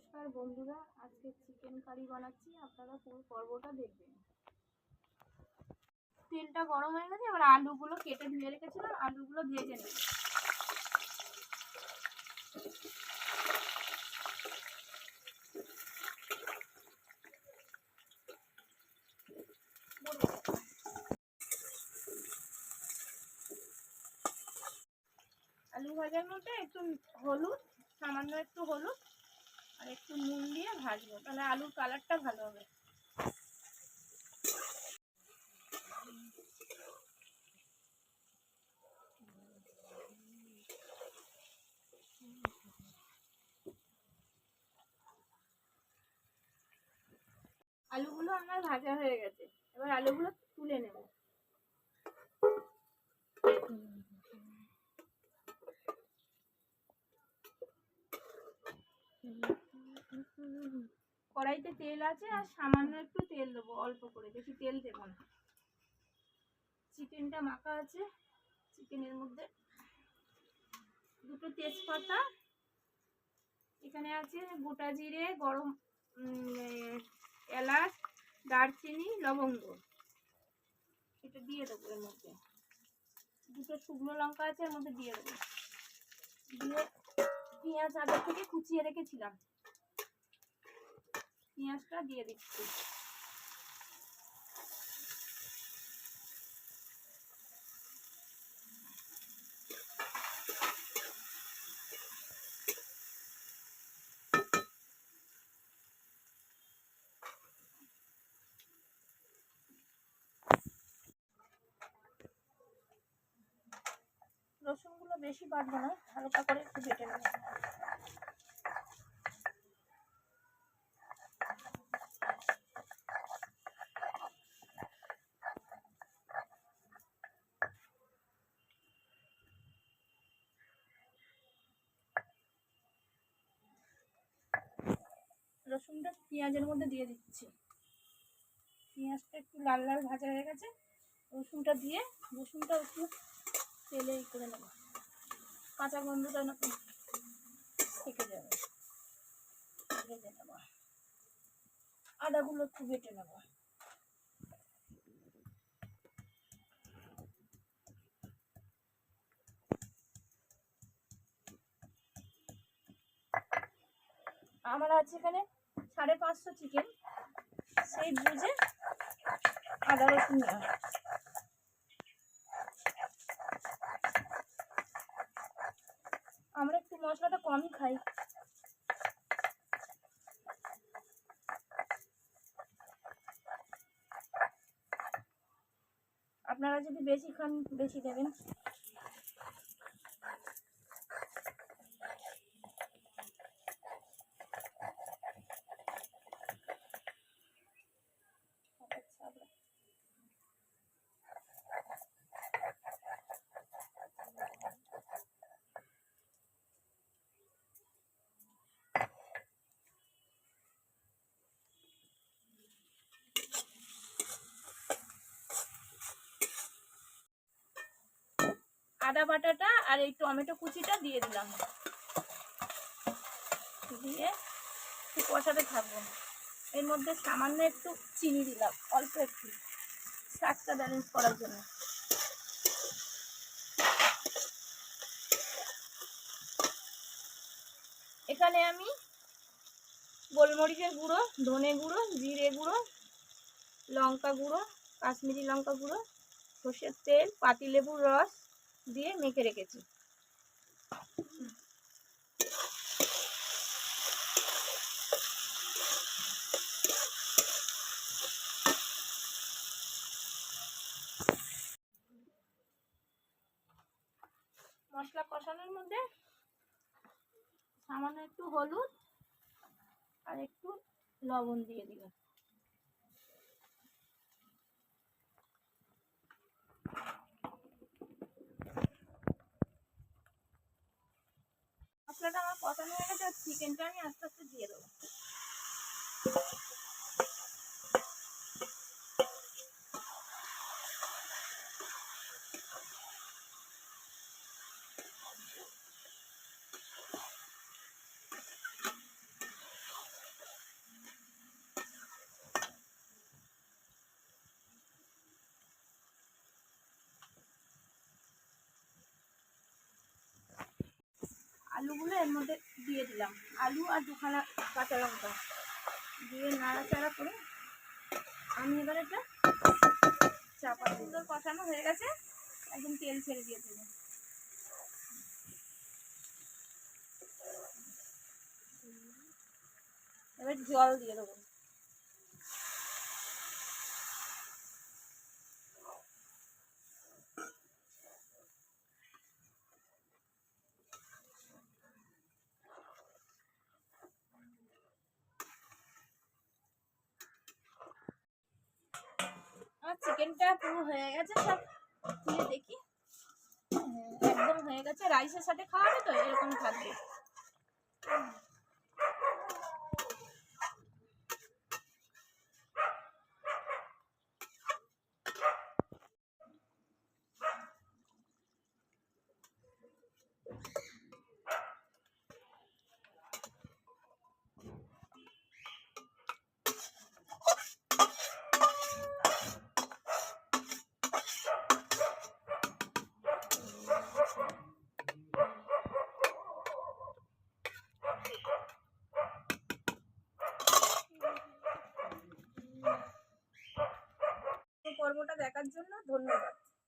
নমস্কার বন্ধুরা, আজকে চিকেন কারি বানাচ্ছি, আপনারা পুরো পর্বটা দেখবেন। তেলটা গরম হয়ে গেছে, এবার আলুগুলো কেটে ধুয়ে রেখেছিলাম, আলুগুলো ভেজে নেব। আলু ভাজার মধ্যে একটু হলুদ, সামান্য একটু হলুদ আর একটু নুন দিয়ে ভাজবো, তাহলে আলুর কালারটা ভালো হবে। আলুগুলো আমার ভাজা হয়ে গেছে, এবার আলুগুলো তুলে নেব। কড়াইতে তেল আছে আর সামান্য একটু তেল দেবো, অল্প করে, বেশি তেল দেবো না। চিকেনটা মাখা আছে, চিকেনের মধ্যে। দুটো তেজপাতা, এখানে আছে গোটা জিরে, গরম এলাচ, দারচিনি, লবঙ্গ। এটা দিয়ে দেবো এর মধ্যে। দুটো শুকনো লঙ্কা আছে, এর মধ্যে দিয়ে দেবো। দিয়ে পেঁয়াজ আগে থেকে কুচিয়ে রেখেছিলাম। পেঁয়াজটা দিয়ে দিচ্ছি। রসুনগুলো বেশি বাড়বে না হালকা করে একটু বেটে নেব। রসুনটা পেঁয়াজের মধ্যে দিয়ে দিচ্ছি। পেঁয়াজটা একটু লাল লাল ভাজা হয়ে গেছে, রসুনটা দিয়ে রসুনটা একটু তেলে করে নেব। কাঁচা গন্ধটা না থেকে যাবে। ভেজে নেব। আদাগুলো একটু বেটে নেব। আমার আছে এখানে সাড়ে পাঁচশো চিকেন সেই বুঝে আদা রসুন নেওয়া আমরা একটু মশলাটা কমই খাই। আপনারা যদি বেশি খান, বেশি দেবেন। আদা বাটাটা আর এই টমেটো কুচিটা দিয়ে দিলাম। দিয়ে একটু কষাতে থাকব। এর মধ্যে সামান্য একটু চিনি দিলাম, অল্প একটু। স্বাদটা ব্যালেন্স করার জন্য। এখানে আমি গোলমরিচের গুঁড়ো, ধনে গুঁড়ো, জিরে গুঁড়ো, লঙ্কা গুঁড়ো, কাশ্মীরি লঙ্কা গুঁড়ো, সর্ষের তেল, পাতিলেবুর রস দিয়ে মেখে রেখেছি। মশলা কষানোর মধ্যে সামান্য একটু হলুদ আর একটু লবণ দিয়ে দিলাম। মশলাটা আমার কষানো হয়ে গেছে চিকেনটা আমি আস্তে আস্তে দিয়ে দেবো। আলুগুলো এর মধ্যে দিয়ে দিলাম। আলু আর দুখানা কাঁচা লঙ্কা। দিয়ে নাড়াচাড়া করে আমি এবার এটা চাপা সুন্দর কষানো হয়ে গেছে। একদম তেল ছেড়ে দিয়ে দেবো। এবার জল দিয়ে দেবো। আমার চিকেনটা পুরো হয়ে গেছে সব খুলে দেখি। হ্যাঁ, একদম হয়ে গেছে রাইসের সাথে খাওয়াবে তো? এরকম থাকবে পর্বটা দেখার জন্য ধন্যবাদ।